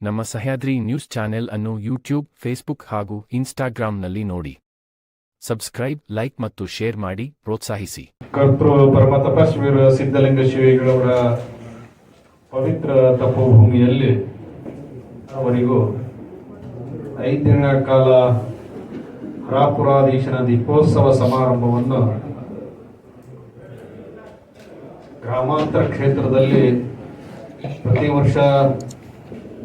ನಮ್ಮ Sahyadri news channel ಅನ್ನು YouTube, Facebook ಹಾಗೂ ಇನ್ಸ್ಟಾಗ್ರಾಂನಲ್ಲಿ ನೋಡಿ. ಸಬ್ಸ್ಕ್ರೈಬ್, ಲೈಕ್ ಮತ್ತು ಶೇರ್ ಮಾಡಿ, ಪ್ರೋತ್ಸಾಹಿಸಿ. ಕರ್ತೃ ಪರಮ ತಪಸ್ವೀರ ಸಿದ್ಧಲಿಂಗ ಶಿವಿಗಳವರ ಪವಿತ್ರ ತಪೋಭೂಮಿಯಲ್ಲಿ ಅವರಿಗೂ ಐದು ದಿನ ಕಾಲ ಹರಾಪುರಾಧೀಶನ ದೀಪೋತ್ಸವ ಸಮಾರಂಭವನ್ನು ಗ್ರಾಮಾಂತರ ಕ್ಷೇತ್ರದಲ್ಲಿ ಪ್ರತಿ ವರ್ಷ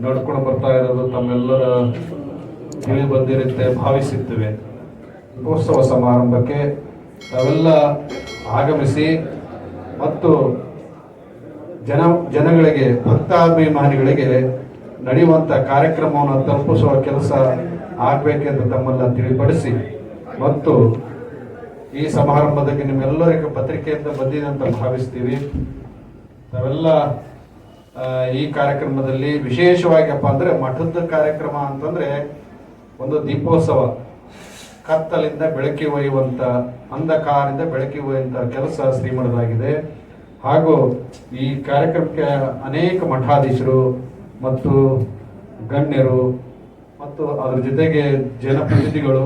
ನಡ್ಕೊಂಡು ಬರ್ತಾ ಇರೋದು ತಮ್ಮೆಲ್ಲರ ತಿಳಿ ಬಂದಿರುತ್ತೆ ಭಾವಿಸುತ್ತೇವೆ ಉತ್ಸವ ಸಮಾರಂಭಕ್ಕೆ ತಾವೆಲ್ಲ ಆಗಮಿಸಿ ಮತ್ತು ಜನ, ಜನಗಳಿಗೆ, ಭಕ್ತಾಭಿಮಾನಿಗಳಿಗೆ ನಡೆಯುವಂಥ ಕಾರ್ಯಕ್ರಮವನ್ನು ತಲುಪಿಸುವ ಕೆಲಸ ಆಗಬೇಕೆಂದು ತಮ್ಮೆಲ್ಲ ತಿಳಿಪಡಿಸಿ ಮತ್ತು ಈ ಸಮಾರಂಭದಲ್ಲಿ ನಿಮ್ಮೆಲ್ಲರಿಗೂ ಪತ್ರಿಕೆಯಿಂದ ಬಂದಿದೆ ಅಂತ ಭಾವಿಸ್ತೀವಿ. ತಾವೆಲ್ಲ ಈ ಕಾರ್ಯಕ್ರಮದಲ್ಲಿ ವಿಶೇಷವಾಗಿಪ್ಪ ಅಂದ್ರೆ ಮಠದ ಕಾರ್ಯಕ್ರಮ ಅಂತಂದ್ರೆ ಒಂದು ದೀಪೋತ್ಸವ. ಕತ್ತಲಿಂದ ಬೆಳಕಿ ಒಯ್ಯುವಂತ, ಅಂಧಕಾರದಿಂದ ಬೆಳಕಿ ಒಯ್ಯುವಂಥ ಕೆಲಸ ಶ್ರೀಮಠದಾಗಿದೆ. ಹಾಗೂ ಈ ಕಾರ್ಯಕ್ರಮಕ್ಕೆ ಅನೇಕ ಮಠಾಧೀಶರು ಮತ್ತು ಗಣ್ಯರು ಮತ್ತು ಅದರ ಜೊತೆಗೆ ಜನಪ್ರತಿನಿಧಿಗಳು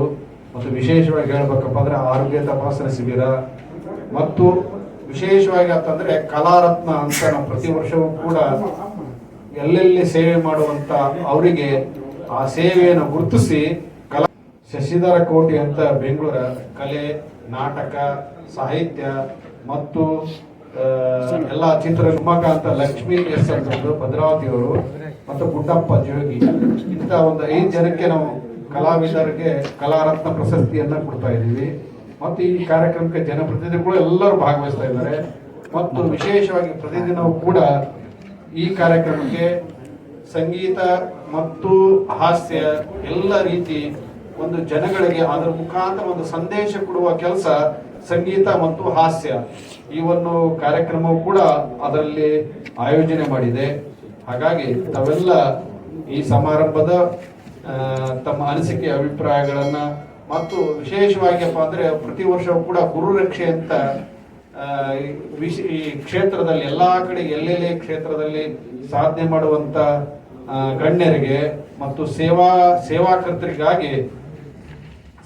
ಮತ್ತು ವಿಶೇಷವಾಗಿ ಹೇಳ್ಬೇಕಪ್ಪ ಅಂದ್ರೆ ಆರೋಗ್ಯ ತಪಾಸಣೆ ಶಿಬಿರ ಮತ್ತು ವಿಶೇಷವಾಗಿ ಅಂತಂದ್ರೆ ಕಲಾರತ್ನ ಅಂತ ನಾವು ಪ್ರತಿ ವರ್ಷವೂ ಕೂಡ ಎಲ್ಲೆಲ್ಲಿ ಸೇವೆ ಮಾಡುವಂತ ಅವರಿಗೆ ಆ ಸೇವೆಯನ್ನು ಗುರುತಿಸಿ ಕಲಾ ಶಶಿಧರ ಕೋಟಿ ಅಂತ ಬೆಂಗಳೂರ ಕಲೆ, ನಾಟಕ, ಸಾಹಿತ್ಯ ಮತ್ತು ಎಲ್ಲ ಚಿತ್ರ ಅಂತ ಲಕ್ಷ್ಮೀ ಎಸ್ ಅಂತಂದು ಭದ್ರಾವತಿಯವರು ಮತ್ತು ಗುಡ್ಡಪ್ಪ ಜೋಗಿ. ಇಂಥ ಒಂದು ಐದು ಜನಕ್ಕೆ ನಾವು ಕಲಾವಿದರಿಗೆ ಕಲಾರತ್ನ ಪ್ರಶಸ್ತಿಯನ್ನ ಕೊಡ್ತಾ ಇದ್ದೀವಿ. ಮತ್ತು ಈ ಕಾರ್ಯಕ್ರಮಕ್ಕೆ ಜನಪ್ರತಿನಿಧಿಗಳು ಎಲ್ಲರೂ ಭಾಗವಹಿಸ್ತಾ ಇದ್ದಾರೆ. ಮತ್ತು ವಿಶೇಷವಾಗಿ ಪ್ರತಿದಿನವೂ ಕೂಡ ಈ ಕಾರ್ಯಕ್ರಮಕ್ಕೆ ಸಂಗೀತ ಮತ್ತು ಹಾಸ್ಯ ಎಲ್ಲ ರೀತಿ ಒಂದು ಜನಗಳಿಗೆ ಅದರ ಮುಖಾಂತರ ಒಂದು ಸಂದೇಶ ಕೊಡುವ ಕೆಲಸ ಸಂಗೀತ ಮತ್ತು ಹಾಸ್ಯ ಈ ಒಂದು ಕಾರ್ಯಕ್ರಮವು ಕೂಡ ಅದರಲ್ಲಿ ಆಯೋಜನೆ ಮಾಡಿದೆ. ಹಾಗಾಗಿ ತಾವೆಲ್ಲ ಈ ಸಮಾರಂಭದ ತಮ್ಮ ಅನಿಸಿಕೆ, ಅಭಿಪ್ರಾಯಗಳನ್ನ ಮತ್ತು ವಿಶೇಷವಾಗಿಪ್ಪ ಅಂದರೆ ಪ್ರತಿ ವರ್ಷವೂ ಕೂಡ ಗುರು ರಕ್ಷೆ ಅಂತ ವಿಶ್ ಈ ಕ್ಷೇತ್ರದಲ್ಲಿ ಎಲ್ಲಾ ಕಡೆ, ಎಲ್ಲೆಲ್ಲಿ ಕ್ಷೇತ್ರದಲ್ಲಿ ಸಾಧನೆ ಮಾಡುವಂತ ಗಣ್ಯರಿಗೆ ಮತ್ತು ಸೇವಾ, ಸೇವಾಕರ್ತರಿಗಾಗಿ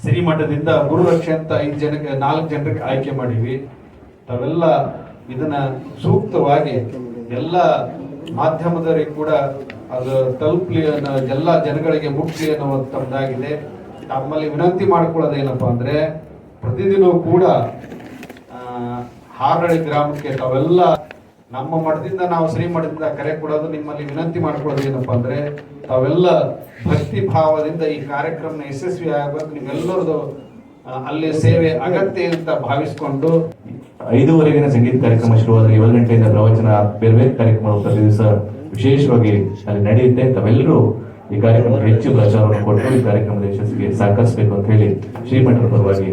ಸಿರಿಮಠದಿಂದ ಗುರು ರಕ್ಷೆ ಅಂತ ಐದು ಜನಕ್ಕೆ ನಾಲ್ಕು ಜನರಿಗೆ ಆಯ್ಕೆ ಮಾಡಿವಿ ತಾವೆಲ್ಲ ಇದನ್ನ ಸೂಕ್ತವಾಗಿ ಎಲ್ಲ ಮಾಧ್ಯಮದವರಿಗೆ ಕೂಡ ಅದು ತಲುಪಲಿ ಅನ್ನೋ ಎಲ್ಲ ಜನಗಳಿಗೆ ಮುಟ್ಲಿ ಅನ್ನುವಂಥದ್ದಾಗಿದೆ. ತಮ್ಮಲ್ಲಿ ವಿನಂತಿ ಮಾಡ್ಕೊಳ್ಳೋದೇನಪ್ಪ ಅಂದರೆ ಪ್ರತಿದಿನವೂ ಕೂಡ ಹಾರಳಿ ಗ್ರಾಮಕ್ಕೆ ತಾವೆಲ್ಲ ನಮ್ಮ ಮಠದಿಂದ ನಾವು ಶ್ರೀಮಠದಿಂದ ಕರೆ ಕೊಡೋದು ನಿಮ್ಮಲ್ಲಿ ವಿನಂತಿ ಮಾಡ್ಕೊಳ್ಳೋದು ಏನಪ್ಪಾ ಅಂದ್ರೆ ತಾವೆಲ್ಲ ಭಕ್ತಿ ಭಾವದಿಂದ ಈ ಕಾರ್ಯಕ್ರಮ ಯಶಸ್ವಿ ಆಗಬೇಕು, ನಿಮ್ಮೆಲ್ಲರದು ಅಲ್ಲಿ ಸೇವೆ ಅಗತ್ಯ ಅಂತ ಭಾವಿಸ್ಕೊಂಡು. ಐದುವರೆಗಿನ ಸಂಗೀತ ಕಾರ್ಯಕ್ರಮ ಶುರುವಾದ್ರೆ ಏಳು ಗಂಟೆಯಿಂದ ಪ್ರವಚನ, ಬೇರೆ ಬೇರೆ ಕಾರ್ಯಕ್ರಮಗಳು ಪ್ರತಿ ದಿವಸ ವಿಶೇಷವಾಗಿ ಅಲ್ಲಿ ನಡೆಯುತ್ತೆ. ತಾವೆಲ್ಲರೂ ಈ ಕಾರ್ಯಕ್ರಮಕ್ಕೆ ಹೆಚ್ಚು ಪ್ರಚಾರವನ್ನು ಕೊಟ್ಟು ಈ ಕಾರ್ಯಕ್ರಮದ ಯಶಸ್ಸಿಗೆ ಸಹಕರಿಸಬೇಕು ಅಂತ ಹೇಳಿ ಶ್ರೀಮಠರ ಪರವಾಗಿ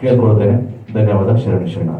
ಕೇಳ್ಕೊಳ್ತೇನೆ ಧನ್ಯವಾದ ಶರಣ ಶರಣ